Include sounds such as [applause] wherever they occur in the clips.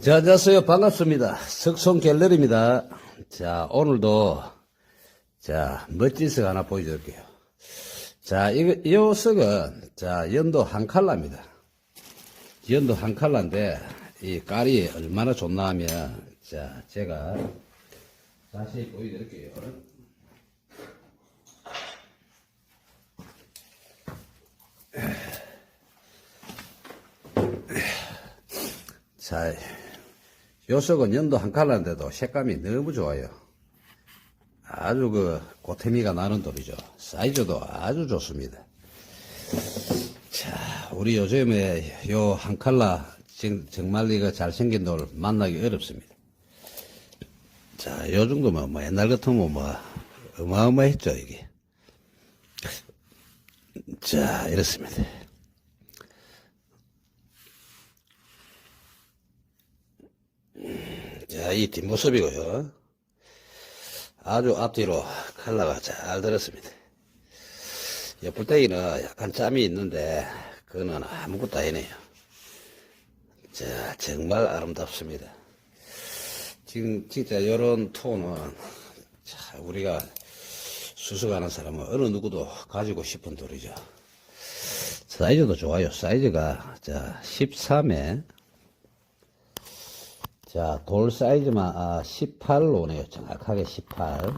자, 안녕하세요. 반갑습니다. 석송 갤러리입니다. 자, 오늘도, 자, 멋진 석 하나 보여드릴게요. 자, 이거, 이 석은, 자, 연도 한 칼라입니다. 연도 한 칼라인데, 이 깔이 얼마나 좋나 하면, 자, 제가 자세히 보여드릴게요. 자, 요 석은 연도 한 칼라인데도 색감이 너무 좋아요. 아주 그 고태미가 나는 돌이죠. 사이즈도 아주 좋습니다. 자, 우리 요즘에 요 한 칼라 정- 정말 이거 잘생긴 돌 만나기 어렵습니다. 자, 요 정도면 뭐 옛날 같으면 뭐 어마어마했죠, 이게. 자, 이렇습니다. 자, 이 뒷모습이고요. 아주 앞뒤로 컬러가 잘 들었습니다. 옆불떼기는 약간 짬이 있는데 그거는 아무것도 아니네요. 자, 정말 아름답습니다. 지금 진짜 이런 톤은 자, 우리가 수석하는 사람은 어느 누구도 가지고 싶은 돌이죠. 사이즈도 좋아요. 사이즈가 자 13에 자, 돌 사이즈만, 아, 18로 오네요. 정확하게 18.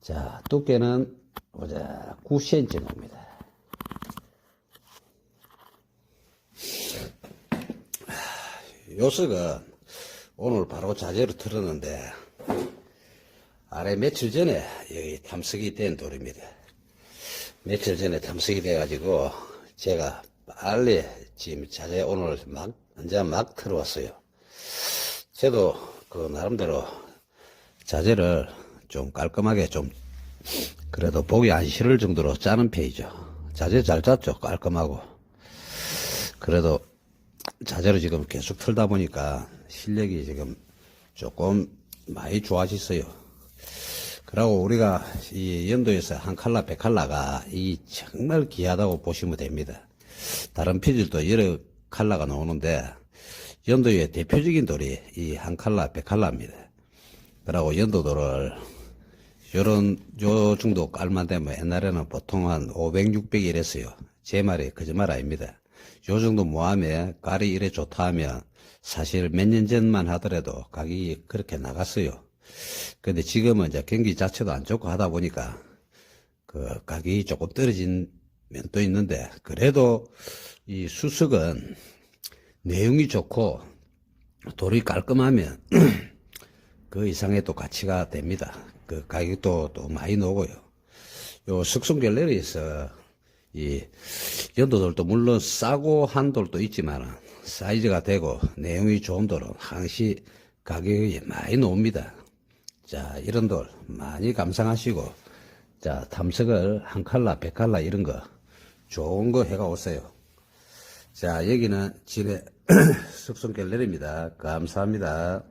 자, 두께는, 보자, 9cm 옵니다. 요석은 오늘 바로 자재로 틀었는데, 아래 며칠 전에 여기 탐색이 된 돌입니다. 며칠 전에 탐색이 돼가지고, 제가 빨리 지금 자재 오늘 막, 이제 막 틀어왔어요. 저도 그 나름대로 자재를 좀 깔끔하게 좀 그래도 보기 안 싫을 정도로 짜는 편이죠. 자재 잘 짰죠. 깔끔하고. 그래도 자재로 지금 계속 틀다 보니까 실력이 지금 조금 많이 좋아졌어요. 그리고 우리가 이 연도에서 한 칼라, 백 칼라가 이 정말 귀하다고 보시면 됩니다. 다른 피들도 여러 칼라가 나오는데 연도의 대표적인 돌이 이 한 칼라, 백 칼라입니다. 그리고 연도돌을 요런 요 정도 깔만 되면 옛날에는 보통 한 500, 600 이랬어요. 제 말이 거짓말 아닙니다. 요 정도 모함에 깔이 이래 좋다 하면 사실 몇 년 전만 하더라도 가격이 그렇게 나갔어요. 근데 지금은 이제 경기 자체도 안 좋고 하다 보니까 그 가격이 조금 떨어진 면도 있는데 그래도 이 수석은 내용이 좋고 돌이 깔끔하면 [clears throat] 그 이상의 또 가치가 됩니다. 그 가격도 또 많이 나오고요. 요 석송 갤러리에서 이 연도돌도 물론 싸고 한 돌도 있지만 사이즈가 되고 내용이 좋은 돌은 항시 가격이 많이 나옵니다. 자, 이런 돌 많이 감상하시고 자, 탐색을 한 칼라, 백 칼라 이런 거 좋은 거 해가 오세요. 자, 여기는 진해 석송 갤러리입니다. 감사합니다.